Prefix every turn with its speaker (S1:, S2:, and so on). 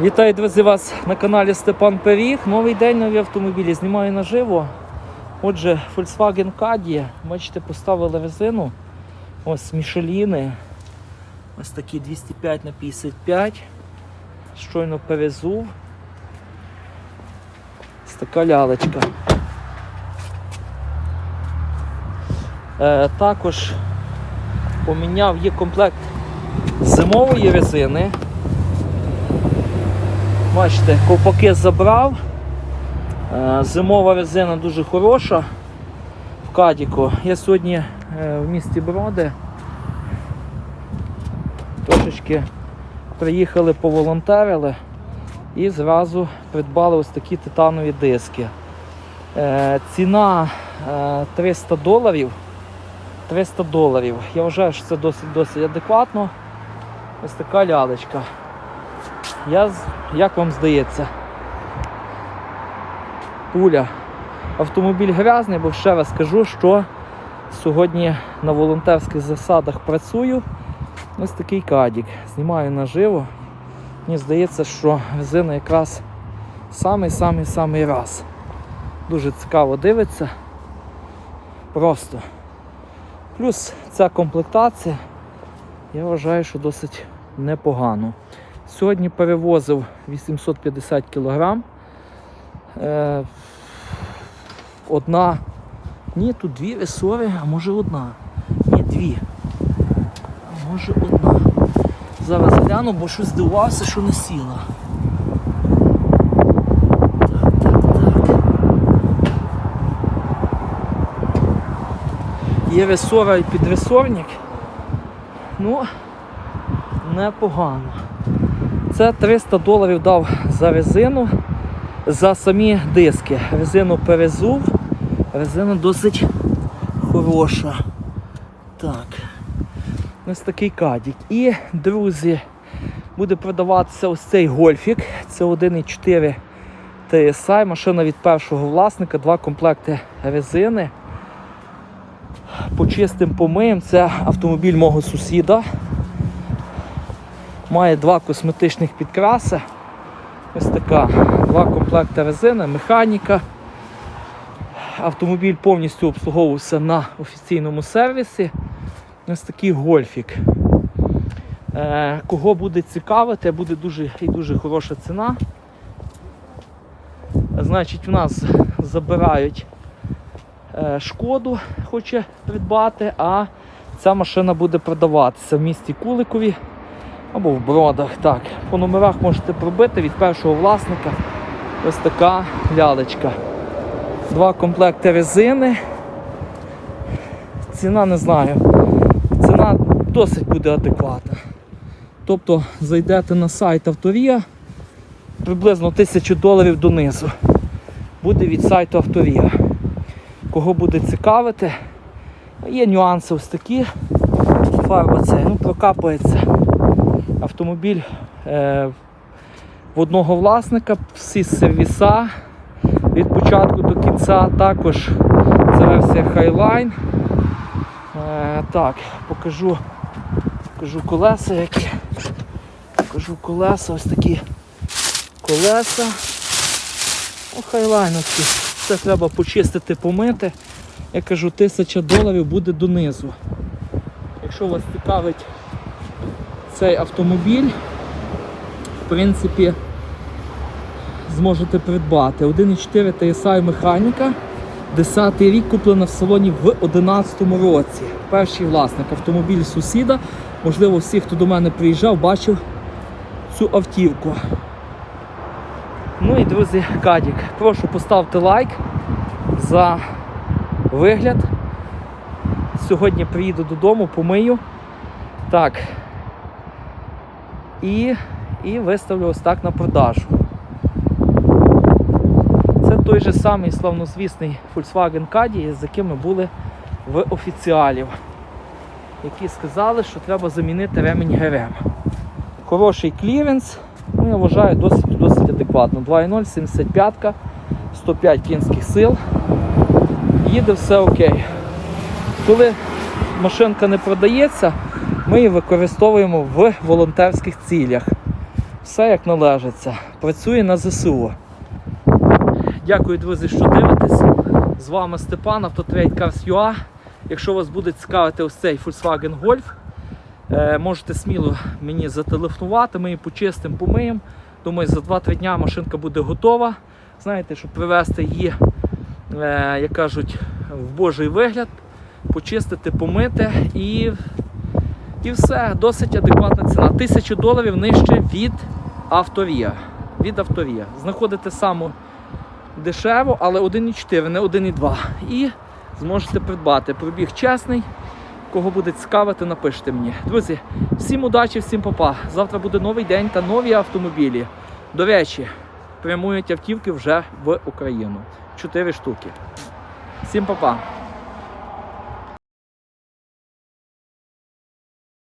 S1: Вітаю, друзі, вас на каналі Степан Пиріг. Новий день, нові автомобілі. Знімаю наживо. Отже, Volkswagen Caddy. Бачите, поставили резину. Ось Мішеліни. Ось такі 205 на 55. Щойно перезув. Ось така лялечка. Е, також поміняв є комплект зимової резини. Бачите, ковпаки забрав. Е, Зимова резина дуже хороша в Кадіку. Я сьогодні е, в місті Броди. Трошечки приїхали, поволонтерили і зразу придбали ось такі титанові диски. Е, Ціна е, 300 доларів. 300 доларів. Я вважаю, що це досить досить адекватно. Ось така лялечка. Я, як вам здається? Пуля. Автомобіль грязний, бо ще раз скажу, що сьогодні на волонтерських засадах працюю. Ось такий кадік. Знімаю наживо. Мені здається, що резина якраз самий-самий-самий раз. Дуже цікаво дивиться. Просто. Плюс ця комплектація, я вважаю, що досить непогано. Сьогодні перевозив 850 кг. Е, одна. Ні, тут дві ресори, а може одна. Ні, дві. А може одна. Зараз гляну, бо щось здивувався, що не сіла. Так, так, так. Є ресора і підресорник. Ну, непогано. Це 300 доларів дав за резину, за самі диски. Резину перезув, резина досить хороша. Так. Ось такий кадік. І, друзі, буде продаватися ось цей гольфік. Це 1,4 TSI, машина від першого власника, два комплекти резини. Почистим помиємо. Це автомобіль мого сусіда. Має два косметичних підкраси. Ось така. Два комплекти резини, механіка. Автомобіль повністю обслуговувався на офіційному сервісі. Ось такий гольфік. Е, кого буде цікавити, буде дуже і дуже хороша ціна. Значить, у нас забирають е, шкоду, хоче придбати, а ця машина буде продаватися в місті Куликові або в бродах. Так, по номерах можете пробити від першого власника. Ось така лялечка. Два комплекти резини. Ціна не знаю. Ціна досить буде адекватна. Тобто зайдете на сайт Авторія приблизно 1000 доларів донизу. Буде від сайту Авторія. Кого буде цікавити, є нюанси ось такі. Фарба це ну, прокапується автомобіль е, в одного власника, всі сервіса від початку до кінця. Також це версія Highline. Е, так, покажу, покажу колеса, які. Покажу колеса, ось такі колеса. Ну, хайлайновські. Це треба почистити, помити. Я кажу, 1000 доларів буде донизу. Якщо вас цікавить цей автомобіль, в принципі, зможете придбати. 1,4 TSI механіка. 10 рік куплена в салоні в 2011 році. Перший власник автомобіль сусіда. Можливо, всі, хто до мене приїжджав, бачив цю автівку. Ну і друзі, Кадік, прошу поставте лайк за вигляд. Сьогодні приїду додому, помию. Так. І, і виставлю ось так на продажу. Це той же самий славнозвісний Volkswagen Caddy, з яким ми були в офіціалів, які сказали, що треба замінити ремінь ГРМ. Хороший кліренс, ну, я вважаю, досить, досить адекватно. 2.0, 75, 105 кінських сил. Їде все окей. Коли машинка не продається, ми її використовуємо в волонтерських цілях. Все як належиться. Працює на ЗСУ. Дякую, друзі, що дивитесь. З вами Степан, Автотрейд Cars.ua. Якщо вас буде цікавити ось цей Volkswagen Golf, е, можете сміло мені зателефонувати, ми її почистимо, помиємо. Думаю, за 2-3 дня машинка буде готова. Знаєте, щоб привести її, е, як кажуть, в божий вигляд, почистити, помити і, і все. Досить адекватна ціна. Тисячу доларів нижче від авторія. Від авторія. Знаходите саму дешево, але 1,4, не 1,2. І зможете придбати. Пробіг чесний. Кого буде цікавити, напишіть мені. Друзі, всім удачі, всім папа. Завтра буде новий день та нові автомобілі. До речі, прямують автівки вже в Україну. Чотири штуки. Всім папа.